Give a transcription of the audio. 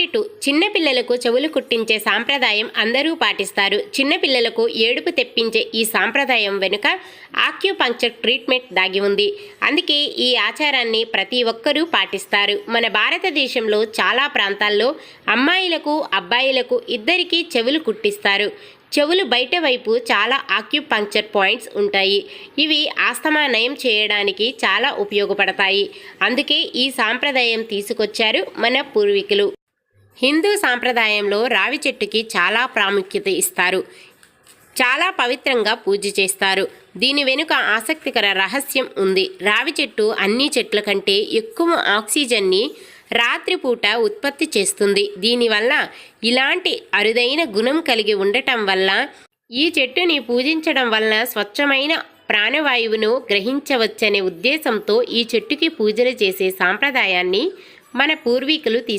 Part two చిన్నపిల్లలకు చెవులు కుట్టించే సాంప్రదాయం అందరూ పాటిస్తారు. చిన్నపిల్లలకు ఏడుపు తెప్పించే ఈ సాంప్రదాయం వెనుక ఆక్యుపంక్చర్ ట్రీట్మెంట్ దాగి ఉంది. అందుకే ఈ ఆచారాన్ని ప్రతి ఒక్కరూ పాటిస్తారు. మన భారతదేశంలో చాలా ప్రాంతాల్లో అమ్మాయిలకు అబ్బాయిలకు ఇద్దరికీ చెవులు కుట్టిస్తారు. చెవులు బయట వైపు చాలా ఆక్యుపంక్చర్ పాయింట్స్ ఉంటాయి. ఇవి ఆస్తమా నయం చేయడానికి చాలా ఉపయోగపడతాయి. అందుకే ఈ సాంప్రదాయం తీసుకొచ్చారు మన పూర్వీకులు. హిందూ సాంప్రదాయంలో రావి చెట్టుకి చాలా ప్రాముఖ్యత ఇస్తారు. చాలా పవిత్రంగా పూజ చేస్తారు. దీని వెనుక ఆసక్తికర రహస్యం ఉంది. రావి చెట్టు అన్ని చెట్ల కంటే ఎక్కువ ఆక్సిజన్ని రాత్రిపూట ఉత్పత్తి చేస్తుంది. దీనివల్ల ఇలాంటి అరుదైన గుణం కలిగి ఉండటం వల్ల ఈ చెట్టుని పూజించడం వలన స్వచ్ఛమైన ప్రాణవాయువును గ్రహించవచ్చనే ఉద్దేశంతో ఈ చెట్టుకి పూజలు చేసే సాంప్రదాయాన్ని మన పూర్వీకులు తీసుకు